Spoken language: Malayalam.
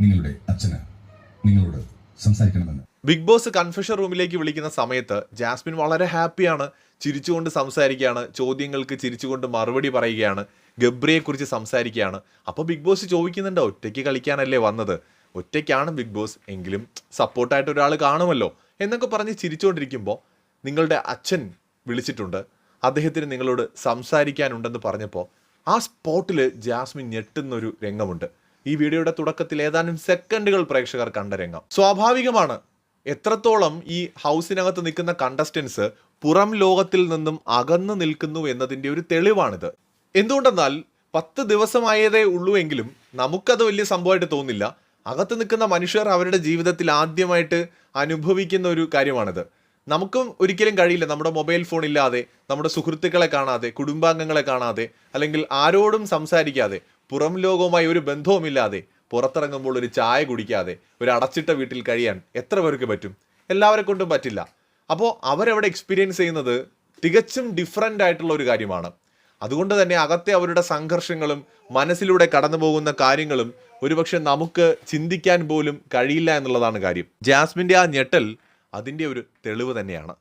നിങ്ങളുടെ അച്ഛന് നിങ്ങളോട് സംസാരിക്കണമെന്ന്. ബിഗ് ബോസ് കൺഫെഷൻ റൂമിലേക്ക് വിളിക്കുന്ന സമയത്ത് ജാസ്മിൻ വളരെ ഹാപ്പിയാണ് ചിരിച്ചുകൊണ്ട് സംസാരിക്കുകയാണ്. ചോദ്യങ്ങൾക്ക് ചിരിച്ചുകൊണ്ട് മറുപടി പറയുകയാണ്. ഗബ്രിയെക്കുറിച്ച് സംസാരിക്കുകയാണ്. അപ്പോൾ ബിഗ് ബോസ് ചോദിക്കുന്നുണ്ട് ഒറ്റയ്ക്ക് കളിക്കാനല്ലേ വന്നത്? ഒറ്റയ്ക്കാണ് ബിഗ് ബോസ് എങ്കിലും സപ്പോർട്ടായിട്ട് ഒരാൾ കാണുമല്ലോ എന്നൊക്കെ പറഞ്ഞ് ചിരിച്ചുകൊണ്ടിരിക്കുമ്പോൾ നിങ്ങളുടെ അച്ഛൻ വിളിച്ചിട്ടുണ്ട്. അദ്ദേഹത്തിന് നിങ്ങളോട് സംസാരിക്കാനുണ്ടെന്ന് പറഞ്ഞപ്പോൾ ആ സ്പോട്ടിൽ ജാസ്മിൻ ഞെട്ടുന്നൊരു രംഗമുണ്ട്. ഈ വീഡിയോയുടെ തുടക്കത്തിൽ ഏതാനും സെക്കൻഡുകൾ പ്രേക്ഷകർ കണ്ട രംഗം. സ്വാഭാവികമാണ് എത്രത്തോളം ഈ ഹൗസിനകത്ത് നിൽക്കുന്ന കണ്ടസ്റ്റൻസ് പുറം ലോകത്തിൽ നിന്നും അകന്നു നിൽക്കുന്നു എന്നതിന്റെ ഒരു തെളിവാണിത്. എന്തുകൊണ്ടെന്നാൽ പത്ത് ദിവസമായതേ ഉള്ളൂ എങ്കിലും നമുക്കത് വലിയ സംഭവമായിട്ട് തോന്നില്ല. അകത്ത് നിൽക്കുന്ന മനുഷ്യർ അവരുടെ ജീവിതത്തിൽ ആദ്യമായിട്ട് അനുഭവിക്കുന്ന ഒരു കാര്യമാണിത്. നമുക്കും ഒരിക്കലും കഴിയില്ല. നമ്മുടെ മൊബൈൽ ഫോൺ ഇല്ലാതെ നമ്മുടെ സുഹൃത്തുക്കളെ കാണാതെ കുടുംബാംഗങ്ങളെ കാണാതെ അല്ലെങ്കിൽ ആരോടും സംസാരിക്കാതെ പുറം ലോകവുമായി ഒരു ബന്ധവുമില്ലാതെ പുറത്തിറങ്ങുമ്പോൾ ഒരു ചായ കുടിക്കാതെ ഒരു അടച്ചിട്ട വീട്ടിൽ കഴിയാൻ എത്ര പേർക്ക് പറ്റും? എല്ലാവരെ കൊണ്ടും പറ്റില്ല. അപ്പോൾ അവരവിടെ എക്സ്പീരിയൻസ് ചെയ്യുന്നത് തികച്ചും ഡിഫറന്റ് ആയിട്ടുള്ള ഒരു കാര്യമാണ്. അതുകൊണ്ട് തന്നെ അകത്തെ അവരുടെ സംഘർഷങ്ങളും മനസ്സിലൂടെ കടന്നു പോകുന്ന കാര്യങ്ങളും ഒരുപക്ഷെ നമുക്ക് ചിന്തിക്കാൻ പോലും കഴിയില്ല എന്നുള്ളതാണ് കാര്യം. ജാസ്മിന്റെ ആ ഞെട്ടൽ അതിന്റെ ഒരു തെളിവ് തന്നെയാണ്.